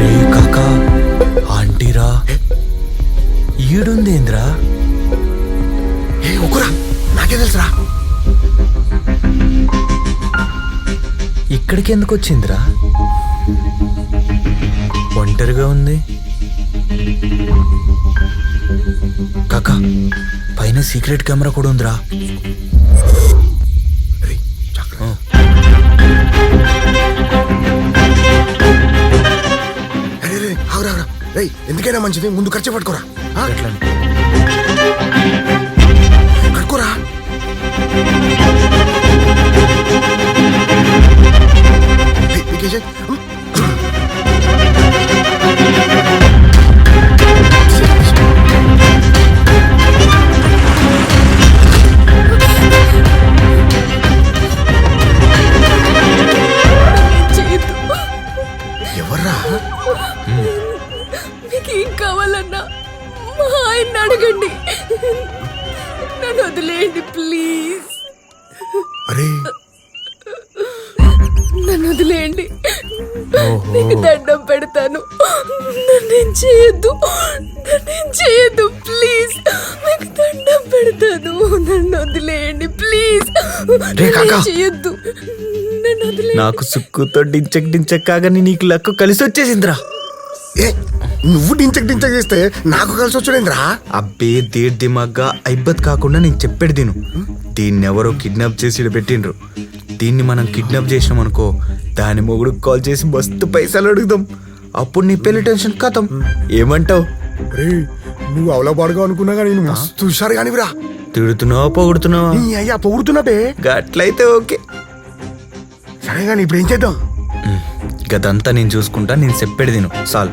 రే కాకా ఆంటీరా. ఈడుందేంద్రా? ఏ ఒకరా నాకే తెలుసురా? ఇక్కడికి ఎందుకు వచ్చిందిరా ఒంటరిగా ఉంది. కాకా పైన సీక్రెట్ కెమెరా కూడా ఉందిరా. రేయ్ ఎందుకైనా మంచిది ముందు ఖర్చు పట్టుకోరా. ఎట్లా కావాలన్నా మా ఆయన అడగండి. నన్ను వదిలేయండి ప్లీజ్. అరే. నన్ను వదిలేయండి. నీకు దండం పెడతాను. నన్నేం చేయొద్దు. నన్నేం చేయొద్దు ప్లీజ్. మీకు దండం పెడతాను. నన్ను వదిలేయండి ప్లీజ్. చేయొద్దు. నన్ను వదిలేయండి. నాకు సుక్కుతో డించక్ డించక్ కాగానే నీకు లక్కు కలిసి వచ్చేసిందిరా ఏ నువ్వు డించక్ డించక్ చేస్తే నాకు కలిసి వచ్చుడేంద్రా? అబ్బే దేర్ దిమాగ్గా ఐబ్బత్ కాకుండా నేను చెప్పేది తిను. దీన్ని ఎవరో కిడ్నాప్ చేసి ఈడ పెట్టిండ్రు. దీన్ని మనం కిడ్నాప్ చేసినాం అనుకో దాని మొగుడు కాల్ చేసి మస్తు పైసలు అడుగుదాం. అప్పుడు నీ పెళ్ళి టెన్షన్ కథం ఏమంటావు? రే నువ్వు అవలబాడుగా అనుకున్నా కానీ నేను మస్తు హుషారు కానివిరా. తిడుతున్నావా పొగుడుతున్నావా? నీ అయ్యా పొగుడుతున్నదే. గట్లయితే ఓకే. సరే కానీ ఇప్పుడు ఏం చేద్దాం? గదంతా నేను చూసుకుంటా నేను చెప్పేది తిను సాల్.